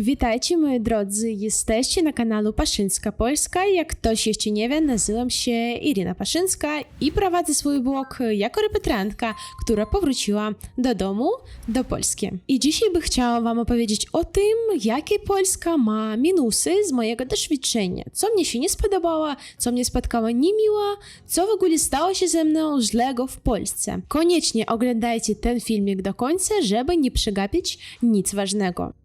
Witajcie moi drodzy, jesteście na kanale Paszyńska Polska. Jak ktoś jeszcze nie wie, nazywam się Irina Paszyńska i prowadzę swój blog jako repetrantka, która powróciła do domu, do Polski. I dzisiaj by chciała wam opowiedzieć o tym, jakie Polska ma minusy z mojego doświadczenia, co mnie się nie spodobało, co mnie spotkało niemiło, co w ogóle stało się ze mną źlego w Polsce. Koniecznie oglądajcie ten filmik do końca, żeby nie przegapić nic ważnego.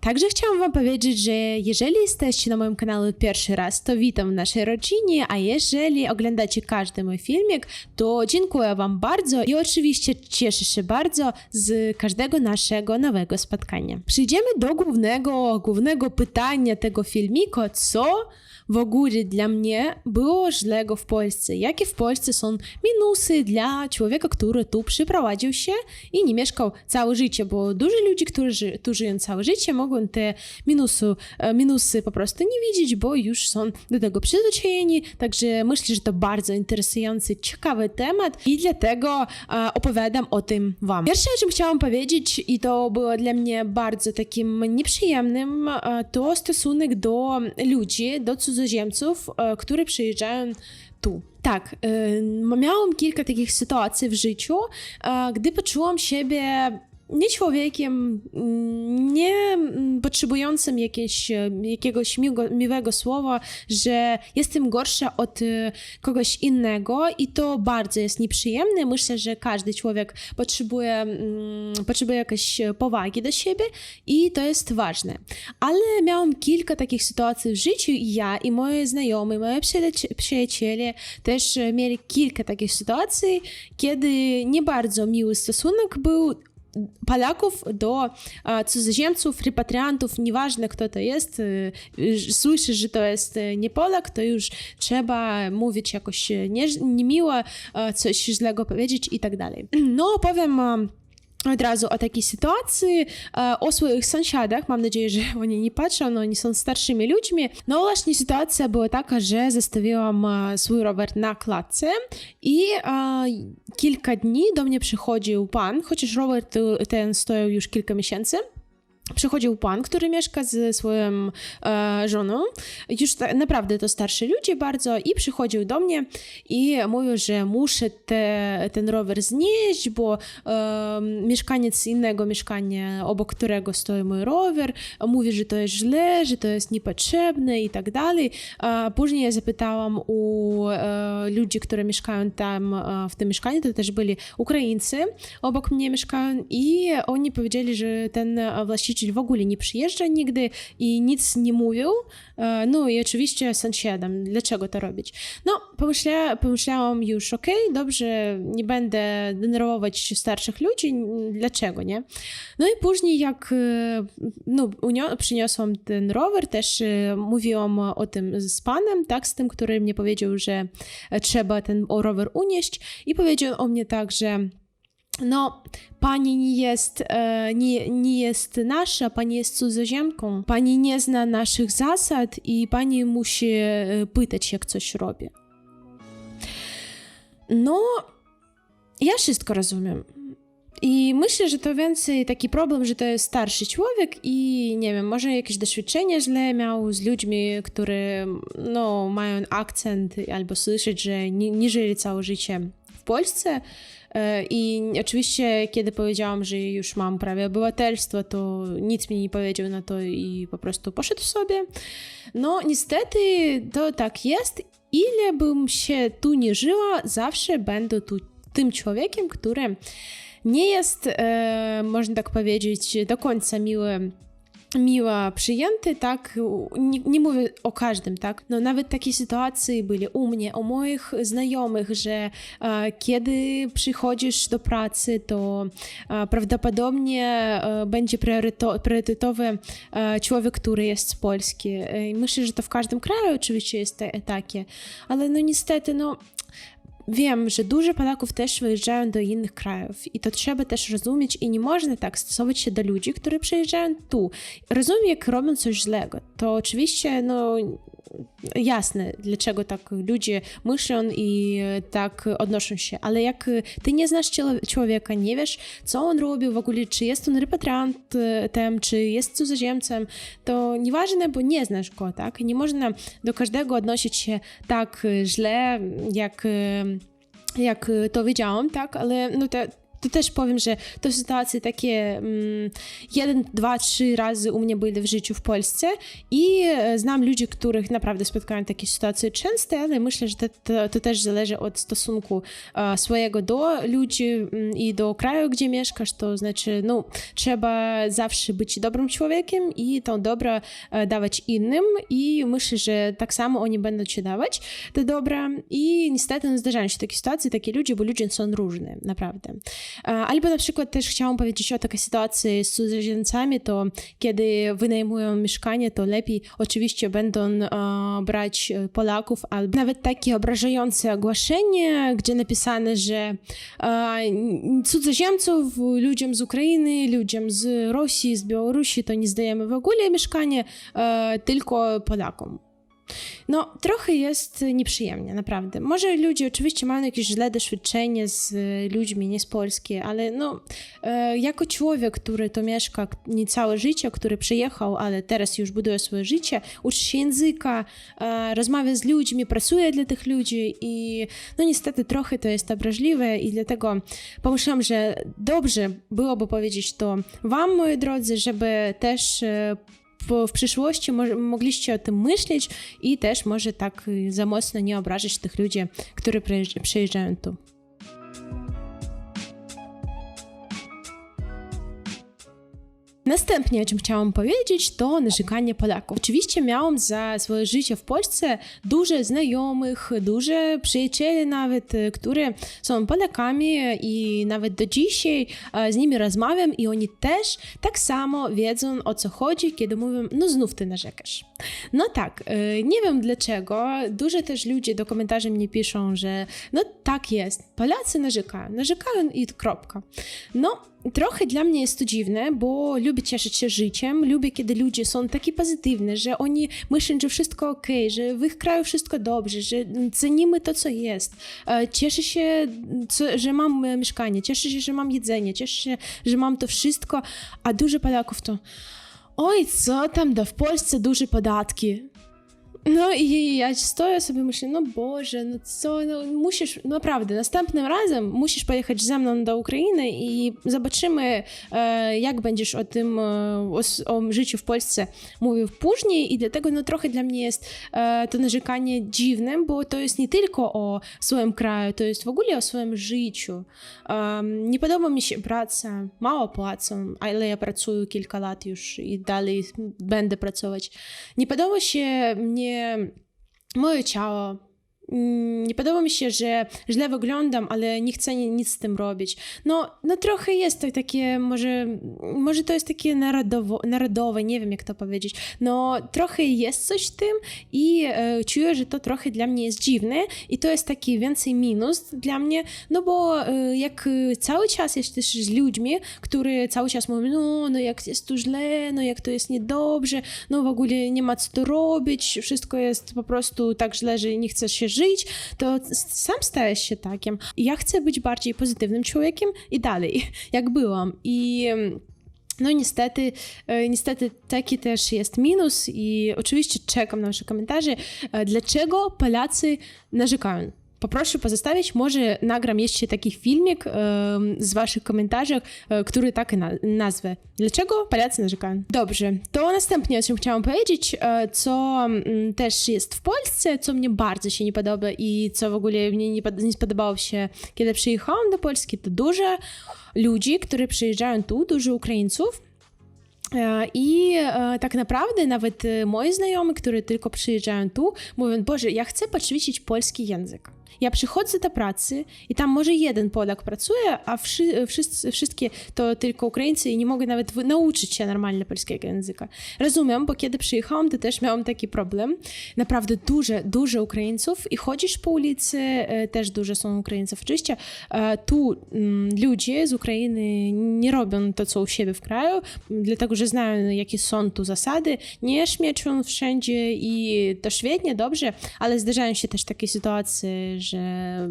Także chciałam Wam powiedzieć, że jeżeli jesteście na moim kanale pierwszy raz, to witam w naszej rodzinie, a jeżeli oglądacie każdy mój filmik, to dziękuję Wam bardzo i oczywiście cieszę się bardzo z każdego naszego nowego spotkania. Przejdziemy do głównego, głównego pytania tego filmiku, co w ogóle dla mnie było źlego w Polsce. Jakie w Polsce są minusy dla człowieka, który tu przyprowadził się i nie mieszkał całe życie, bo dużo ludzi, którzy tu żyją całe życie, mogą te minusy, minusy po prostu nie widzieć, bo już są do tego przyzwyczajeni. Także myślę, że to bardzo interesujący, ciekawy temat i dlatego e, opowiadam o tym Wam. Pierwsze, o czym chciałam powiedzieć, i to było dla mnie bardzo takim nieprzyjemnym, e, to stosunek do ludzi, do cudzoziemców, e, którzy przyjeżdżają tu. Tak, e, miałam kilka takich sytuacji w życiu, e, gdy poczułam siebie nie człowiekiem, mm, nie mm, potrzebującym jakieś, e, jakiegoś miłego, miłego słowa, że jestem gorsza od e, kogoś innego i to bardzo jest nieprzyjemne. Myślę, że każdy człowiek potrzebuje, mm, potrzebuje jakiejś powagi do siebie i to jest ważne. Ale miałam kilka takich sytuacji w życiu i ja i moje znajomi, przyjaci- przyjaciele też e, mieli kilka takich sytuacji, kiedy nie bardzo miły stosunek był Polaków do a, cudzoziemców, repatriantów, nieważne kto to jest, y, y, słyszysz, że to jest y, nie Polak, to już trzeba mówić jakoś nie, niemiło, coś źlego powiedzieć i tak dalej. No, powiem o takiej sytuacji, e, o swoich sąsiadach. Mam nadzieję, że oni nie patrzą, no oni są starszymi ludźmi. No właśnie sytuacja była taka, że zostawiłam e, swój rower na klatce i e, kilka dni do mnie przychodził pan, chociaż rower ten stoją już kilka miesięcy. Przychodził pan, który mieszka ze swoją e, żoną, już ta, naprawdę to starszy ludzie bardzo, i przychodził do mnie i mówił, że muszę te, ten rower znieść, bo e, mieszkaniec innego mieszkania, obok którego stoi mój rower, mówi, że to jest źle, że to jest niepotrzebne i tak dalej. A później ja zapytałam u e, ludzi, które mieszkają tam e, w tym mieszkaniu, to też byli Ukraińcy, obok mnie mieszkają i oni powiedzieli, że ten właściciel w ogóle nie przyjeżdża nigdy i nic nie mówił. E, no i oczywiście sąsiadom, dlaczego to robić. No, pomyśla, pomyślałam już, okej, dobrze, nie będę denerwować starszych ludzi, dlaczego, nie? No i później jak e, no, przyniosłam ten rower, też e, mówiłam o tym z panem, tak, z tym, który mnie powiedział, że trzeba ten rower unieść i powiedział o mnie tak, że no, pani nie jest, e, nie, nie jest nasza, pani jest cudzoziemką, pani nie zna naszych zasad i pani musi e, pytać, jak coś robię. No, ja wszystko rozumiem. I myślę, że to więcej taki problem, że to jest starszy człowiek i nie wiem, może jakieś doświadczenie źle miał z ludźmi, które no, mają akcent albo słyszeć, że nie, nie żyli całe życie w Polsce, I oczywiście, kiedy powiedziałam, że już mam prawie obywatelstwo, to nic mi nie powiedział na to i po prostu poszedł sobie. No, niestety to tak jest. Ile bym się tu nie żyła, zawsze będę tu tym człowiekiem, który nie jest, e, można tak powiedzieć, do końca miły miła przyjęty, tak, nie, nie, mówię o każdym, tak, no nawet takie sytuacje byli u mnie, u moich znajomych, że e, kiedy przychodzisz do pracy, to e, prawdopodobnie e, będzie priorytetowy e, człowiek, który jest z Polski. E, myślę, że to w każdym kraju oczywiście jest te, takie, ale no niestety, no Wiem, że dużo Polaków też wyjeżdżają do innych krajów i to trzeba też rozumieć i nie można tak stosować się do ludzi, którzy przyjeżdżają tu. Rozumiem, jak robią coś źlego, to oczywiście no, jasne, dlaczego tak ludzie myślą i e, tak odnoszą się, ale jak e, ty nie znasz człowieka, nie wiesz, co on robił w ogóle, czy jest on repatriantem, czy jest cudzoziemcem, to nieważne, bo nie znasz go, tak? Nie można do każdego odnosić się tak e, źle, jak jak to wiedziałam, tak, ale no te, to też powiem, że to sytuacje takie mm, jeden, dwa, trzy razy u mnie były w życiu w Polsce i e, znam ludzi, których naprawdę spotkają takie sytuacje. Często, ale myślę, że to, to, to też zależy od stosunku e, swojego do ludzi mm, i do kraju, gdzie mieszkasz, to znaczy, no, trzeba zawsze być dobrym człowiekiem i to dobro e, dawać innym i myślę, że tak samo oni będą ci dawać to dobra. I niestety no, zdarzają się takie sytuacje, takie ludzie, bo ludzie są różni, naprawdę. E, Albo na przykład też chciałam powiedzieć o takiej sytuacji z cudzoziemcami, to kiedy wynajmują mieszkanie, to lepiej oczywiście będą e, brać e, Polaków, albo nawet takie obrażające ogłoszenie, gdzie napisane, że cudzoziemców, ludziom z Ukrainy, ludziom z Rosji, z Białorusi, to nie zdajemy w ogóle mieszkanie, tylko Polakom. No, trochę jest nieprzyjemnie, naprawdę. Może ludzie oczywiście mają jakieś źle doświadczenie z e, ludźmi nie z Polski, ale no, e, jako człowiek, który to mieszka nie całe życie, który przyjechał, ale teraz już buduje swoje życie, uczy się języka, e, rozmawia z ludźmi, pracuje dla tych ludzi i no niestety trochę to jest obraźliwe i dlatego pomyślałam, że dobrze byłoby powiedzieć to wam, moi drodzy, żeby też w, przyszłości mo- mogliście o tym myśleć i też może tak y, za mocno nie obrażać tych ludzi, którzy przyjeżdż- przyjeżdżają tu. Następnie, o czym chciałam powiedzieć, to narzekanie Polaków. Oczywiście miałam za swoje życie w Polsce dużo znajomych, dużo przyjacieli nawet, e, które są Polakami i nawet do dzisiaj e, z nimi rozmawiam i oni też tak samo wiedzą o co chodzi, kiedy mówią, no znów ty narzekasz. No tak, e, nie wiem dlaczego, dużo też ludzi do komentarzy mnie piszą, że no tak jest, Polacy narzekają, narzekają i kropka. No, Trochę dla mnie jest to dziwne, bo lubię cieszyć się życiem, lubię, kiedy ludzie są takie pozytywne, że oni myślą, że wszystko ok, że w ich kraju wszystko dobrze, że cenimy to, co jest. E, Cieszę się, że mam e, mieszkanie, cieszę się, że mam jedzenie, cieszę się, że mam to wszystko, a dużo Polaków to oj, co tam da w Polsce duże podatki. No i ja stoję sobie myślę, no Boże, no co, no musisz, naprawdę, następnym razem musisz pojechać ze mną do Ukrainy i zobaczymy, e, jak będziesz o tym, e, o, o życiu w Polsce mówił później i dlatego no trochę dla mnie jest e, to narzekanie dziwnym, bo to jest nie tylko o swoim kraju, to jest w ogóle o swoim życiu. Nie podoba mi się praca, mało płacą, ale ja pracuję kilka lat już i dalej będę pracować. Nie podoba się mnie moje ciało. Mm, Nie podoba mi się, że źle wyglądam, ale nie chcę ni- nic z tym robić. No, no trochę jest to takie, może, może to jest takie narodowo, narodowe, nie wiem jak to powiedzieć. No trochę jest coś w tym i e, czuję, że to trochę dla mnie jest dziwne i to jest taki więcej minus dla mnie, no bo e, jak cały czas jesteś z ludźmi, którzy cały czas mówią, no, no jak jest tu źle, no jak to jest niedobrze, no w ogóle nie ma co tu robić, wszystko jest po prostu tak źle, że nie chcesz się żyć, to s- sam stajesz się takim. Ja chcę być bardziej pozytywnym człowiekiem i dalej, jak byłam. I em, no niestety, e, niestety taki też jest minus i oczywiście czekam na wasze komentarze, e, dlaczego Polacy narzekają. Poproszę pozostawić, może nagram jeszcze taki filmik z waszych komentarzy, e, który tak na, nazwę. Dlaczego Polacy narzekają? Dobrze, to następnie o czym chciałam powiedzieć, e, co mm, też jest w Polsce, co mnie bardzo się nie podoba i co w ogóle mnie nie, pod- nie spodobało się, kiedy przyjechałam do Polski, to dużo ludzi, którzy przyjeżdżają tu, dużo Ukraińców, I e, tak naprawdę nawet e, moi znajomi, którzy tylko przyjeżdżają tu, mówią, Boże, ja chcę poćwiczyć polski język. Ja przychodzę do pracy i tam może jeden Polak pracuje, a wszy, wszyscy, wszystkie to tylko Ukraińcy i nie mogę nawet nauczyć się normalnie polskiego języka. Rozumiem, bo kiedy przyjechałam, to też miałam taki problem. Naprawdę dużo, dużo Ukraińców i chodzisz po ulicy, e, też dużo są Ukraińców. Oczywiście e, tu mm, ludzie z Ukrainy nie robią to, co u siebie w kraju, dlatego że znają, jakie są tu zasady, nie śmieczą wszędzie i to świetnie, dobrze, ale zdarzają się też takie sytuacje, że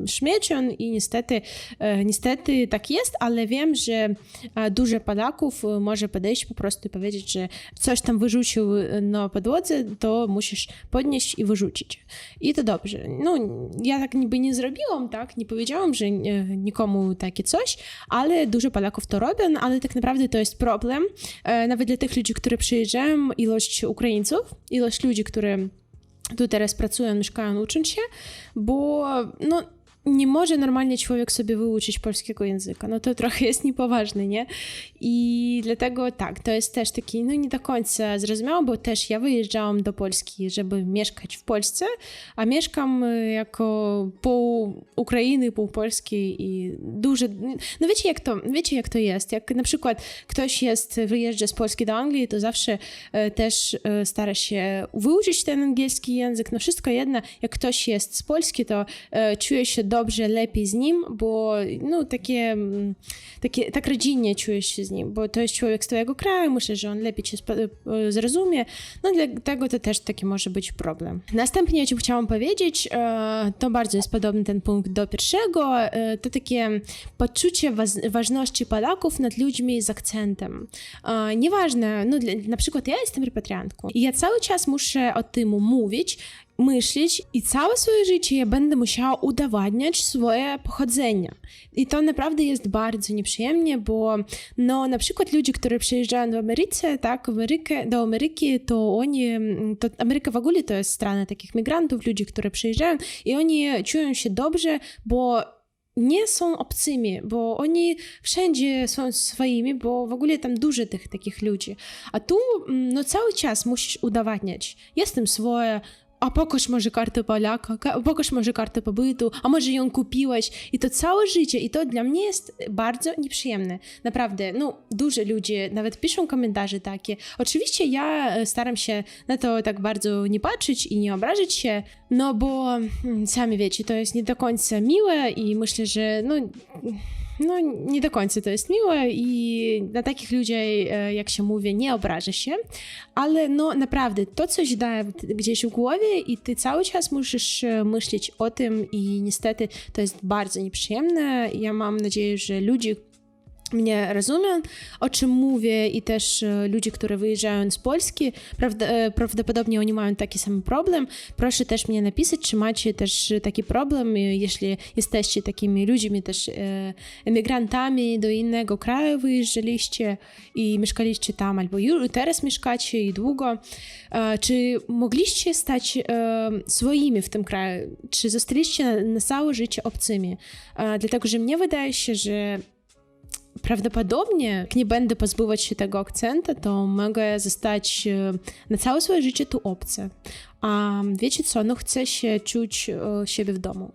śmiecią i niestety, e, niestety tak jest, ale wiem, że e, dużo Polaków może podejść po prostu i powiedzieć, że coś tam wyrzucił e, na podłodze, to musisz podnieść i wyrzucić. I to dobrze. No, ja tak niby nie zrobiłam, tak, nie powiedziałam, że nikomu takie coś, ale dużo Polaków to robią, ale tak naprawdę to jest problem, e, nawet dla tych ludzi, którzy przyjeżdżają, ilość Ukraińców, ilość ludzi, które tu teraz pracują, mieszkają, uczą się, bo no, nie może normalnie człowiek sobie wyuczyć polskiego języka. No to trochę jest niepoważne, nie? I dlatego tak, to jest też taki, no nie do końca zrozumiałe, bo też ja wyjeżdżałam do Polski, żeby mieszkać w Polsce, a mieszkam y, jako pół Ukrainy, pół Polski i duże, no wiecie jak to, wiecie jak to jest, jak na przykład ktoś jest, wyjeżdża z Polski do Anglii, to zawsze e, też e, stara się wyuczyć ten angielski język, no wszystko jedno, jak ktoś jest z Polski, to e, czuje się dobrze, lepiej z nim, bo no takie, mm, takie tak rodzinnie czujesz się z nim, bo to jest człowiek z twojego kraju, myślę, że on lepiej cię e, zrozumie, no dlatego to też taki może być problem. Następnie, o czym chciałam powiedzieć, e, to bardzo jest podobny ten punkt do pierwszego, e, to takie poczucie ważności Polaków nad ludźmi z akcentem. Nieważne, no na przykład ja jestem repatriantką i ja cały czas muszę o tym mówić, myśleć i całe swoje życie ja będę musiała udowadniać swoje pochodzenie. I to naprawdę jest bardzo nieprzyjemnie, bo no na przykład ludzie, którzy przyjeżdżają do Ameryki, tak, Amerykę, do Ameryki, to oni, mm, to Ameryka w ogóle to jest strona takich migrantów, ludzi, którzy przyjeżdżają i oni czują się dobrze, bo nie są obcymi, bo oni wszędzie są swoimi, bo w ogóle tam dużo tych takich ludzi. A tu mm, no cały czas musisz udowadniać, jestem swoja, a pokaż może kartę Polaka, ka- pokaż może kartę pobytu, a może ją kupiłeś. I to całe życie, i to dla mnie jest bardzo nieprzyjemne. Naprawdę, no, dużo ludzi nawet piszą komentarze takie. Oczywiście ja e, staram się na to tak bardzo nie patrzeć i nie obrazić się, no bo mm, sami wiecie, to jest nie do końca miłe i myślę, że no no, nie do końca to jest miłe i na takich ludzi, e, jak się mówi, nie obrażę się, ale no naprawdę, to coś daje gdzieś w głowie i ty cały czas musisz e, myśleć o tym i niestety to jest bardzo nieprzyjemne. Ja mam nadzieję, że ludzie mnie rozumiem, o czym mówię i też e, ludzie, którzy wyjeżdżają z Polski, e, prawdopodobnie oni mają taki sam problem. Proszę też mnie napisać, czy macie też taki problem, e, jeśli jesteście takimi ludźmi, też emigrantami do innego kraju wyjeżdżaliście i mieszkaliście tam, albo teraz mieszkacie i długo. Czy mogliście stać swoimi w tym kraju? Czy zostaliście na, na całe życie obcymi? Dlatego, że mnie wydaje się, że prawdopodobnie, jak nie będę pozbywać się tego akcentu, to mogę zostać e, na całe swoje życie tu obce. A wiecie co, no chcę się czuć e, siebie w domu.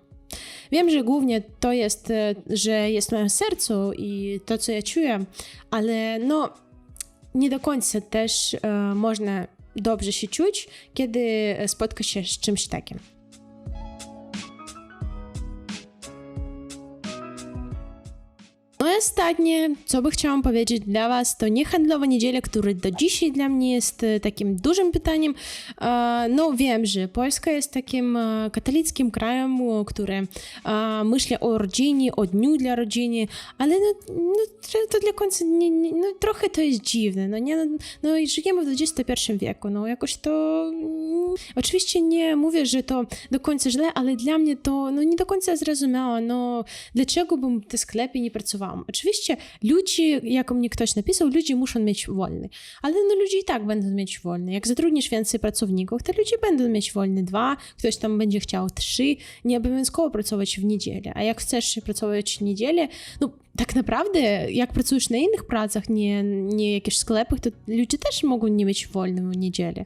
Wiem, że głównie to jest, e, że jest w moim sercu i to, co ja czuję, ale no nie do końca też można dobrze się czuć, kiedy spotka się z czymś takim. No i ostatnie, co by chciałam powiedzieć dla Was, to niehandlowa niedziela, który do dzisiaj dla mnie jest e, takim dużym pytaniem. E, No wiem, że Polska jest takim e, katolickim krajem, który myśli o rodzinie, o dniu dla rodziny, ale no, no, to dla końca nie, nie, no, trochę to jest dziwne. No, nie, no, no i żyjemy w XXI wieku, no jakoś to... mm, Oczywiście nie mówię, że to do końca źle, ale dla mnie to no, nie do końca zrozumiałe. No, dlaczego bym w te sklepie nie Oczywiście ludzie, jak mnie ktoś napisał, ludzie muszą mieć wolny, ale no ludzie i tak będą mieć wolny. Jak zatrudnisz więcej pracowników, to ludzie będą mieć wolny dwa, ktoś tam będzie chciał trzy, nie obowiązkowo pracować w niedzielę. A jak chcesz pracować w niedzielę, no tak naprawdę, jak pracujesz na innych pracach, nie, nie jakichś sklepach, to ludzie też mogą nie mieć wolnym w niedzielę.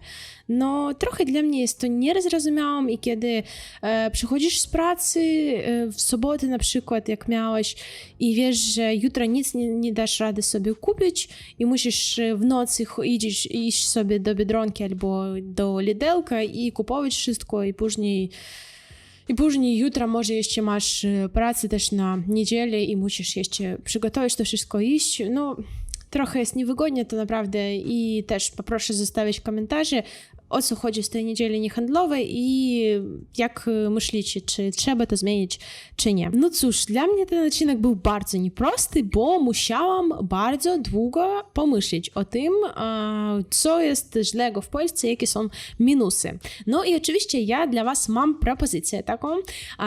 No, trochę dla mnie jest to niezrozumiałe i kiedy e, przychodzisz z pracy e, w sobotę na przykład, jak miałeś i wiesz, że jutro nic nie, nie dasz rady sobie kupić i musisz e, w nocy iść, iść sobie do Biedronki albo do Lidelka i kupować wszystko i później i później jutro może jeszcze masz e, pracę też na niedzielę i musisz jeszcze przygotować to wszystko iść. No, trochę jest niewygodnie to naprawdę i też poproszę zostawić komentarze, o co chodzi z tej niedzieli niehandlowej i jak e, myślicie, czy trzeba to zmienić, czy nie. No cóż, dla mnie ten odcinek był bardzo nieprosty, bo musiałam bardzo długo pomyśleć o tym, e, co jest źlego w Polsce, jakie są minusy. No i oczywiście ja dla Was mam propozycję taką,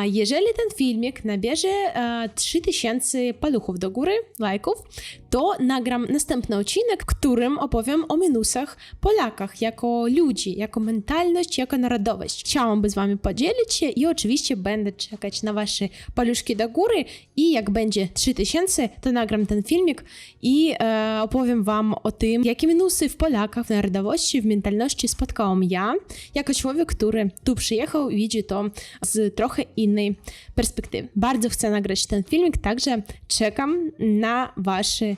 jeżeli ten filmik nabierze e, 3000 paluchów do góry, lajków, to nagram następny odcinek, w którym opowiem o minusach Polakach jako ludzi, jako mentalność, jako narodowość. Chciałam by z Wami podzielić się i oczywiście będę czekać na Wasze paluszki do góry i jak będzie 3000, to nagram ten filmik i e, opowiem Wam o tym, jakie minusy w Polakach, w narodowości, w mentalności spotkałam ja, jako człowiek, który tu przyjechał i widzi to z trochę innej perspektywy. Bardzo chcę nagrać ten filmik, także czekam na Wasze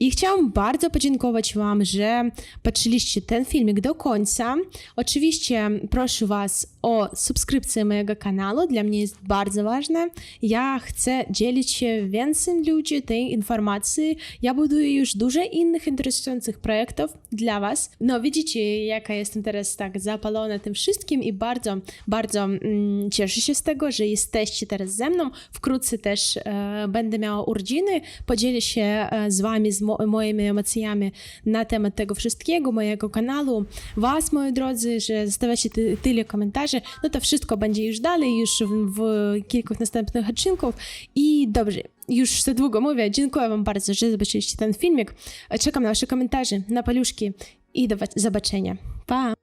I chciałam bardzo podziękować Wam, że patrzyliście ten filmik do końca. Oczywiście proszę Was o subskrypcję mojego kanału, dla mnie jest bardzo ważne. Ja chcę dzielić się więcej ludzi tej informacji. Ja buduję już dużo innych interesujących projektów dla Was. No widzicie, jaka jestem teraz tak zapalona tym wszystkim i bardzo, bardzo mm, cieszę się z tego, że jesteście teraz ze mną. Wkrótce też e, będę miała urodziny, podzielę się e, z Wami, z mo moimi emocjami na temat tego wszystkiego, mojego kanału. Was, moi drodzy, że zostawiacie ty tyle komentarzy, no to wszystko będzie już dalej, już w, w kilku następnych odcinków. I dobrze, już za długo mówię, dziękuję Wam bardzo, że zobaczyliście ten filmik. Czekam na Wasze komentarze, na paluszki i do zobaczenia. Pa!